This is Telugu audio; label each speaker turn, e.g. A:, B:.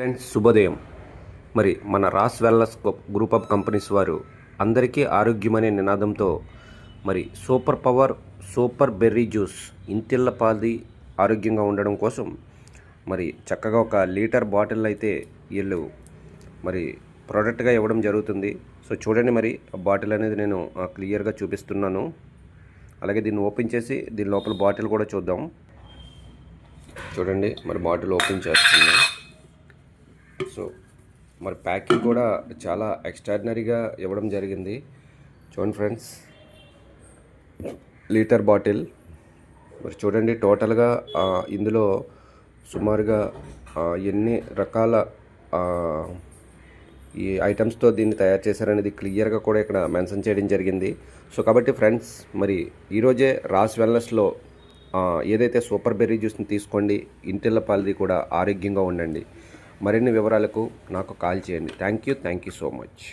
A: ఫ్రెండ్స్ శుభోదయం. మరి మన Raas wellness group- of companies వారు అందరికీ ఆరోగ్యమనే నినాదంతో మరి super power super berry juice ఇంతిళ్ళ పాది ఆరోగ్యంగా ఉండడం కోసం మరి చక్కగా ఒక లీటర్ బాటిల్ అయితే వీళ్ళు మరి ప్రోడక్ట్గా ఇవ్వడం జరుగుతుంది. సో చూడండి మరి ఆ బాటిల్ అనేది నేను ఆ, క్లియర్గా చూపిస్తున్నాను. అలాగే దీన్ని ఓపెన్ చేసి దీని లోపల బాటిల్ కూడా చూద్దాం. చూడండి మరి బాటిల్ ఓపెన్ చేస్తున్నాను సో మరి ప్యాకింగ్ కూడా చాలా ఎక్స్ట్రాడినరీగా ఇవ్వడం జరిగింది. చూడండి ఫ్రెండ్స్ లీటర్ బాటిల్. మరి చూడండి టోటల్గా ఇందులో సుమారుగా ఎన్ని రకాల ఈ ఐటమ్స్తో దీన్ని తయారు చేశారనేది క్లియర్గా కూడా ఇక్కడ మెన్షన్ చేయడం జరిగింది. సో కాబట్టి ఫ్రెండ్స్ మరి ఈరోజే రాస్ వెల్నెస్లో ఏదైతే సూపర్ బెర్రీ జ్యూస్ని తీసుకోండి ఇంటిల్ల పాలది కూడా ఆరోగ్యంగా ఉండండి. మరిన్ని వివరాలకు నాకు కాల్ చేయండి. Thank you thank you so much